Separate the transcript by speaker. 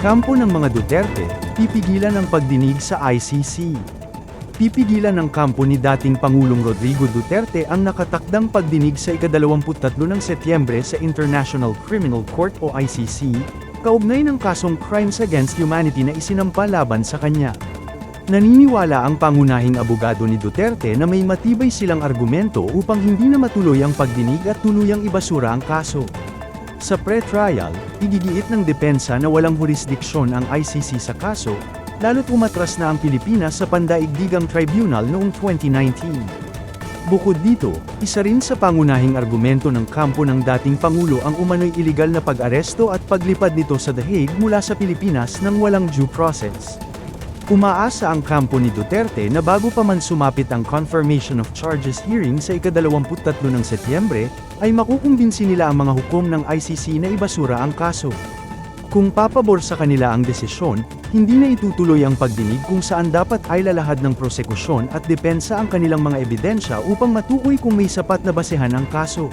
Speaker 1: Kampo ng mga Duterte, pipigilan ang pagdinig sa ICC. Pipigilan ng kampo ni dating Pangulong Rodrigo Duterte ang nakatakdang pagdinig sa ika-23 ng Setyembre sa International Criminal Court o ICC, kaugnay ng kasong Crimes Against Humanity na isinampa laban sa kanya. Naniniwala ang pangunahing abogado ni Duterte na may matibay silang argumento upang hindi na matuloy ang pagdinig at tuluyang ibasura ang kaso. Sa pre-trial, igigiit ng depensa na walang jurisdiksyon ang ICC sa kaso, lalo't umatras na ang Pilipinas sa Pandaigdigang Tribunal noong 2019. Bukod dito, isa rin sa pangunahing argumento ng kampo ng dating Pangulo ang umano'y iligal na pag-aresto at paglipad nito sa The Hague mula sa Pilipinas nang walang due process. Umaasa ang kampo ni Duterte na bago pa man sumapit ang confirmation of charges hearing sa ika-23 ng Setyembre, ay makukumbinsi nila ang mga hukom ng ICC na ibasura ang kaso. Kung papabor sa kanila ang desisyon, hindi na itutuloy ang pagdinig kung saan dapat ay lalahad ng prosekusyon at depensa ang kanilang mga ebidensya upang matukoy kung may sapat na basehan ang kaso.